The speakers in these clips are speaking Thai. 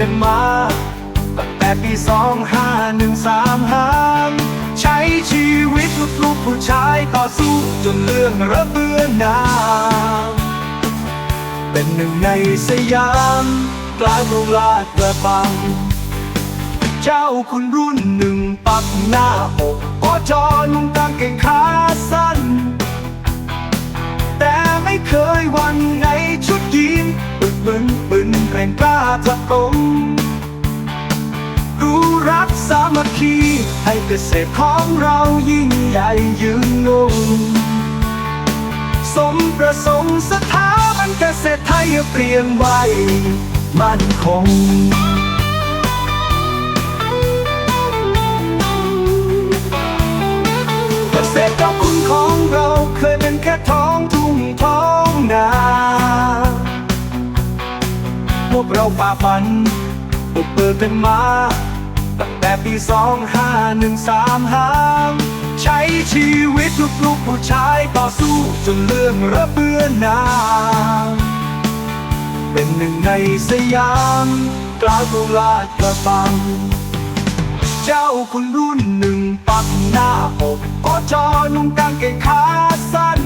กันมาตั้งแต่ปีสองห้าหนึ่งสามห้าใช้ชีวิตลูกๆผู้ชายต่อสู้จนเรื่องระเบือนาเป็นหนึ่งในสยามกลางเมืองลาดกระบัง เจ้าคุณรุ่นหนึ่งปักหน้าอกกอจอนุ่งกางเกงขาสั้น แต่ไม่เคยวัน ร่งกล้าจะตมรู้รักสามัคคี ให้เกษตรของเรายิ่งใหญ่ยืนงงสมประสงค์สถาบันเกษตรไทยเปลี่ยนไว้มั่นคง เราฝ่าฟันบุกเบิกเป็นมาตั้งแต่ปีสองห้าหนึ่งสามห้าใช้ชีวิตลูกๆผู้ชายต่อสู้จนเรื่องระเบือหนาเป็นหนึ่งในสยามกลางกรุงลาดกระบัง เจ้าคุณรุ่นหนึ่งปักหน้าอกกอจอนุ่งกางเกงขาสั้น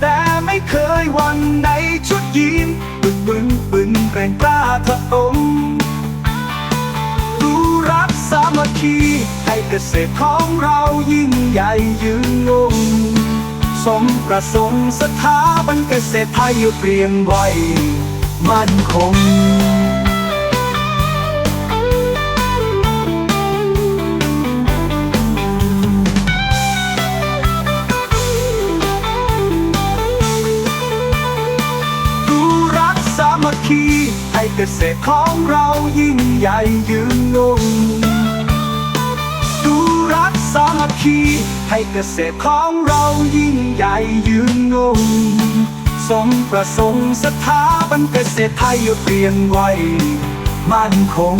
แต่ไม่เคยวันในชุดยีน บึนบึนบึนแกร่งกล้าทะอมรู้รักสามัคคีให้เกษตรของเรายิ่งใหญ่ยืนงงสมประสงค์สถาบันเกษตรไทยเปลี่ยนไว้มั่นคง เกษตรของเรายิ่งใหญ่ยืนงงดูรักสามัคคีให้เกษตรของเรายิ่งใหญ่ยืนงงสมประสงค์สถาบันเกษตรไทยเปลี่ยนไว้มั่นคง